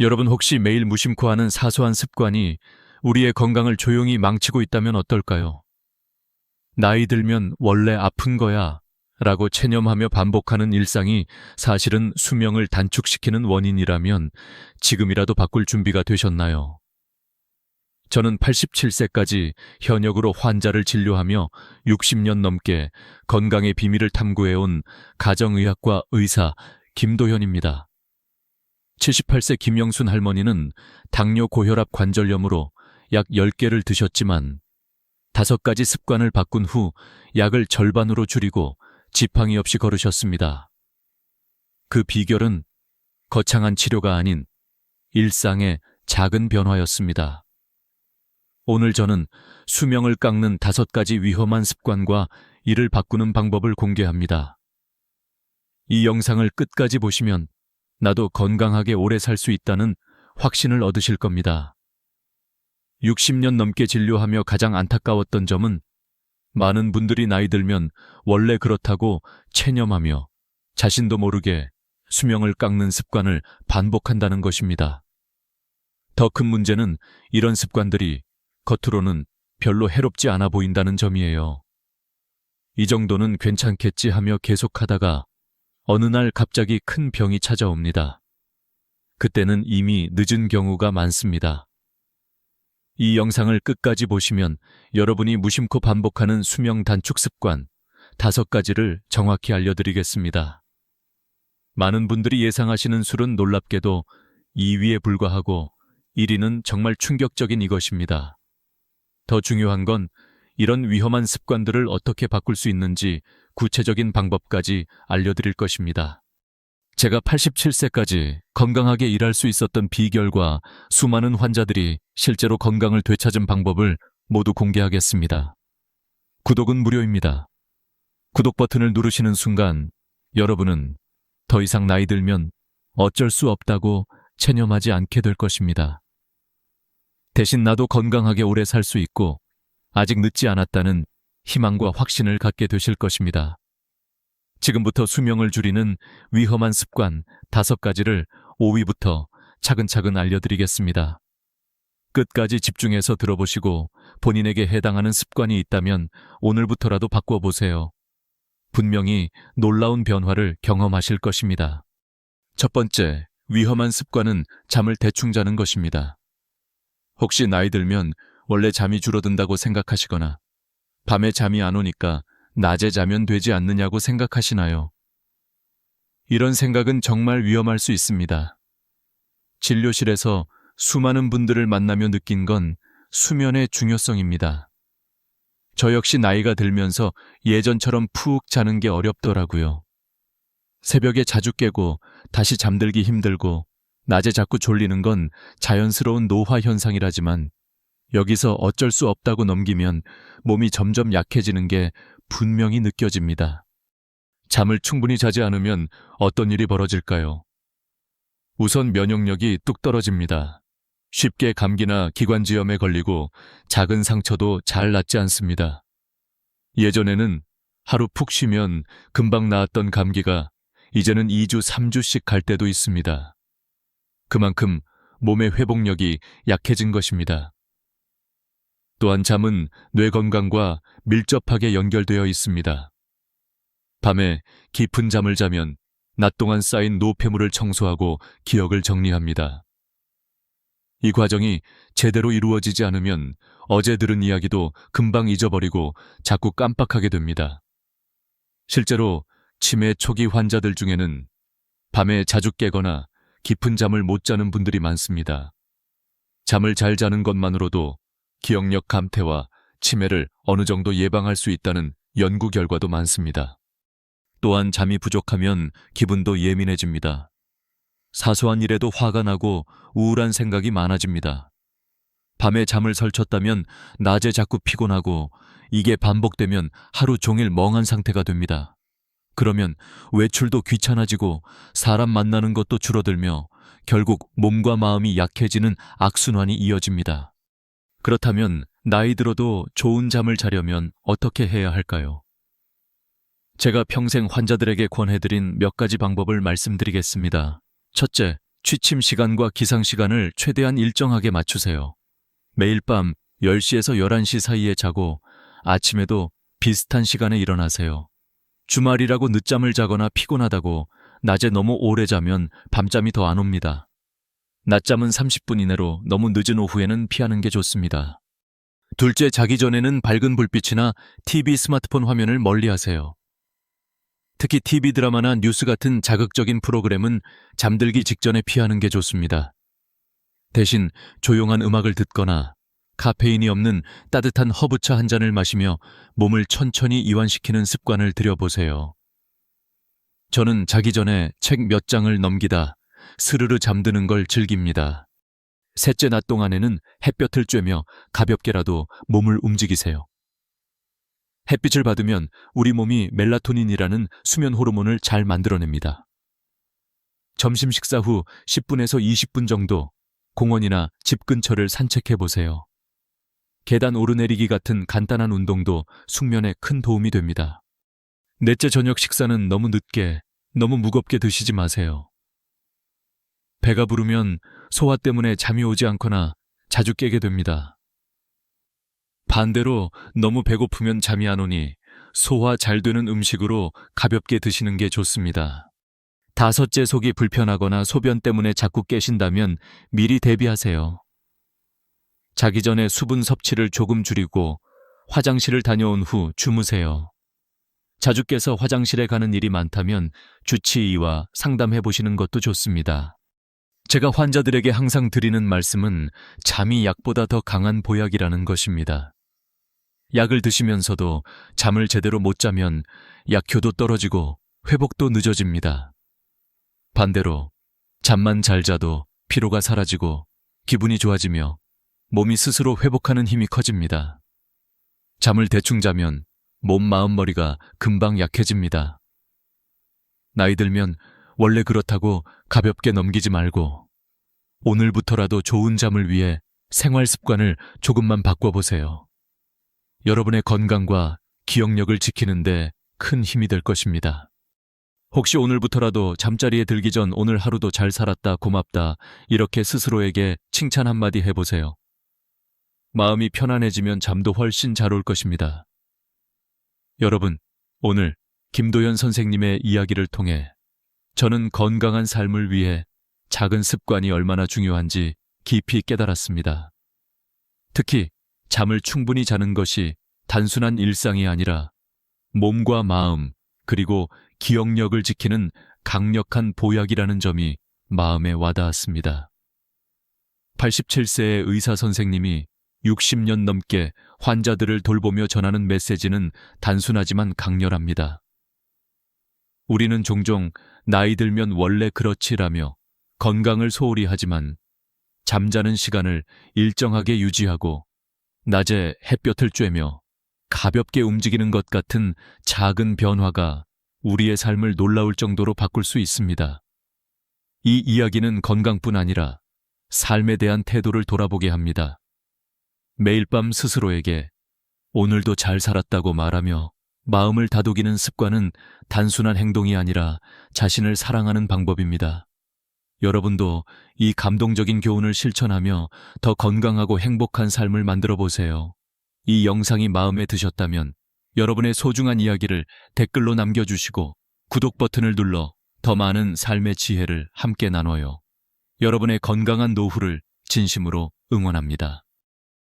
여러분 혹시 매일 무심코 하는 사소한 습관이 우리의 건강을 조용히 망치고 있다면 어떨까요? 나이 들면 원래 아픈 거야 라고 체념하며 반복하는 일상이 사실은 수명을 단축시키는 원인이라면 지금이라도 바꿀 준비가 되셨나요? 저는 87세까지 현역으로 환자를 진료하며 60년 넘게 건강의 비밀을 탐구해온 가정의학과 의사 김도현입니다. 78세 김영순 할머니는 당뇨 고혈압 관절염으로 약 10개를 드셨지만 다섯 가지 습관을 바꾼 후 약을 절반으로 줄이고 지팡이 없이 걸으셨습니다. 그 비결은 거창한 치료가 아닌 일상의 작은 변화였습니다. 오늘 저는 수명을 깎는 다섯 가지 위험한 습관과 이를 바꾸는 방법을 공개합니다. 이 영상을 끝까지 보시면 나도 건강하게 오래 살 수 있다는 확신을 얻으실 겁니다. 60년 넘게 진료하며 가장 안타까웠던 점은 많은 분들이 나이 들면 원래 그렇다고 체념하며 자신도 모르게 수명을 깎는 습관을 반복한다는 것입니다. 더 큰 문제는 이런 습관들이 겉으로는 별로 해롭지 않아 보인다는 점이에요. 이 정도는 괜찮겠지 하며 계속하다가 어느 날 갑자기 큰 병이 찾아옵니다. 그때는 이미 늦은 경우가 많습니다. 이 영상을 끝까지 보시면 여러분이 무심코 반복하는 수명 단축 습관 다섯 가지를 정확히 알려드리겠습니다. 많은 분들이 예상하시는 술은 놀랍게도 2위에 불과하고 1위는 정말 충격적인 이것입니다. 더 중요한 건 이런 위험한 습관들을 어떻게 바꿀 수 있는지 구체적인 방법까지 알려드릴 것입니다. 제가 87세까지 건강하게 일할 수 있었던 비결과 수많은 환자들이 실제로 건강을 되찾은 방법을 모두 공개하겠습니다. 구독은 무료입니다. 구독 버튼을 누르시는 순간 여러분은 더 이상 나이 들면 어쩔 수 없다고 체념하지 않게 될 것입니다. 대신 나도 건강하게 오래 살 수 있고 아직 늦지 않았다는 희망과 확신을 갖게 되실 것입니다. 지금부터 수명을 줄이는 위험한 습관 다섯 가지를 5위부터 차근차근 알려드리겠습니다. 끝까지 집중해서 들어보시고 본인에게 해당하는 습관이 있다면 오늘부터라도 바꿔보세요. 분명히 놀라운 변화를 경험하실 것입니다. 첫 번째, 위험한 습관은 잠을 대충 자는 것입니다. 혹시 나이 들면 원래 잠이 줄어든다고 생각하시거나 밤에 잠이 안 오니까 낮에 자면 되지 않느냐고 생각하시나요? 이런 생각은 정말 위험할 수 있습니다. 진료실에서 수많은 분들을 만나며 느낀 건 수면의 중요성입니다. 저 역시 나이가 들면서 예전처럼 푹 자는 게 어렵더라고요. 새벽에 자주 깨고 다시 잠들기 힘들고 낮에 자꾸 졸리는 건 자연스러운 노화 현상이라지만 여기서 어쩔 수 없다고 넘기면 몸이 점점 약해지는 게 분명히 느껴집니다. 잠을 충분히 자지 않으면 어떤 일이 벌어질까요? 우선 면역력이 뚝 떨어집니다. 쉽게 감기나 기관지염에 걸리고 작은 상처도 잘 낫지 않습니다. 예전에는 하루 푹 쉬면 금방 나았던 감기가 이제는 2주, 3주씩 갈 때도 있습니다. 그만큼 몸의 회복력이 약해진 것입니다. 또한 잠은 뇌 건강과 밀접하게 연결되어 있습니다. 밤에 깊은 잠을 자면 낮 동안 쌓인 노폐물을 청소하고 기억을 정리합니다. 이 과정이 제대로 이루어지지 않으면 어제 들은 이야기도 금방 잊어버리고 자꾸 깜빡하게 됩니다. 실제로 치매 초기 환자들 중에는 밤에 자주 깨거나 깊은 잠을 못 자는 분들이 많습니다. 잠을 잘 자는 것만으로도 기억력 감퇴와 치매를 어느 정도 예방할 수 있다는 연구 결과도 많습니다. 또한 잠이 부족하면 기분도 예민해집니다. 사소한 일에도 화가 나고 우울한 생각이 많아집니다. 밤에 잠을 설쳤다면 낮에 자꾸 피곤하고 이게 반복되면 하루 종일 멍한 상태가 됩니다. 그러면 외출도 귀찮아지고 사람 만나는 것도 줄어들며 결국 몸과 마음이 약해지는 악순환이 이어집니다. 그렇다면 나이 들어도 좋은 잠을 자려면 어떻게 해야 할까요? 제가 평생 환자들에게 권해드린 몇 가지 방법을 말씀드리겠습니다. 첫째, 취침 시간과 기상 시간을 최대한 일정하게 맞추세요. 매일 밤 10시에서 11시 사이에 자고 아침에도 비슷한 시간에 일어나세요. 주말이라고 늦잠을 자거나 피곤하다고 낮에 너무 오래 자면 밤잠이 더 안 옵니다. 낮잠은 30분 이내로 너무 늦은 오후에는 피하는 게 좋습니다. 둘째, 자기 전에는 밝은 불빛이나 TV, 스마트폰 화면을 멀리 하세요. 특히 TV 드라마나 뉴스 같은 자극적인 프로그램은 잠들기 직전에 피하는 게 좋습니다. 대신 조용한 음악을 듣거나 카페인이 없는 따뜻한 허브차 한 잔을 마시며 몸을 천천히 이완시키는 습관을 들여보세요. 저는 자기 전에 책 몇 장을 넘기다 스르르 잠드는 걸 즐깁니다. 셋째 낮 동안에는 햇볕을 쬐며 가볍게라도 몸을 움직이세요. 햇빛을 받으면 우리 몸이 멜라토닌이라는 수면 호르몬을 잘 만들어냅니다. 점심 식사 후 10분에서 20분 정도 공원이나 집 근처를 산책해 보세요. 계단 오르내리기 같은 간단한 운동도 숙면에 큰 도움이 됩니다. 넷째 저녁 식사는 너무 늦게, 너무 무겁게 드시지 마세요. 배가 부르면 소화 때문에 잠이 오지 않거나 자주 깨게 됩니다. 반대로 너무 배고프면 잠이 안 오니 소화 잘 되는 음식으로 가볍게 드시는 게 좋습니다. 다섯째 속이 불편하거나 소변 때문에 자꾸 깨신다면 미리 대비하세요. 자기 전에 수분 섭취를 조금 줄이고 화장실을 다녀온 후 주무세요. 자주 깨서 화장실에 가는 일이 많다면 주치의와 상담해 보시는 것도 좋습니다. 제가 환자들에게 항상 드리는 말씀은 잠이 약보다 더 강한 보약이라는 것입니다. 약을 드시면서도 잠을 제대로 못 자면 약효도 떨어지고 회복도 늦어집니다. 반대로 잠만 잘 자도 피로가 사라지고 기분이 좋아지며 몸이 스스로 회복하는 힘이 커집니다. 잠을 대충 자면 몸, 마음, 머리가 금방 약해집니다. 나이 들면 원래 그렇다고 가볍게 넘기지 말고 오늘부터라도 좋은 잠을 위해 생활 습관을 조금만 바꿔보세요. 여러분의 건강과 기억력을 지키는데 큰 힘이 될 것입니다. 혹시 오늘부터라도 잠자리에 들기 전 오늘 하루도 잘 살았다, 고맙다, 이렇게 스스로에게 칭찬 한마디 해보세요. 마음이 편안해지면 잠도 훨씬 잘 올 것입니다. 여러분, 오늘 김도현 선생님의 이야기를 통해 저는 건강한 삶을 위해 작은 습관이 얼마나 중요한지 깊이 깨달았습니다. 특히 잠을 충분히 자는 것이 단순한 일상이 아니라 몸과 마음, 그리고 기억력을 지키는 강력한 보약이라는 점이 마음에 와닿았습니다. 87세의 의사 선생님이 60년 넘게 환자들을 돌보며 전하는 메시지는 단순하지만 강렬합니다. 우리는 종종 나이 들면 원래 그렇지라며 건강을 소홀히 하지만 잠자는 시간을 일정하게 유지하고 낮에 햇볕을 쬐며 가볍게 움직이는 것 같은 작은 변화가 우리의 삶을 놀라울 정도로 바꿀 수 있습니다. 이 이야기는 건강뿐 아니라 삶에 대한 태도를 돌아보게 합니다. 매일 밤 스스로에게 오늘도 잘 살았다고 말하며 마음을 다독이는 습관은 단순한 행동이 아니라 자신을 사랑하는 방법입니다. 여러분도 이 감동적인 교훈을 실천하며 더 건강하고 행복한 삶을 만들어 보세요. 이 영상이 마음에 드셨다면 여러분의 소중한 이야기를 댓글로 남겨주시고 구독 버튼을 눌러 더 많은 삶의 지혜를 함께 나눠요. 여러분의 건강한 노후를 진심으로 응원합니다.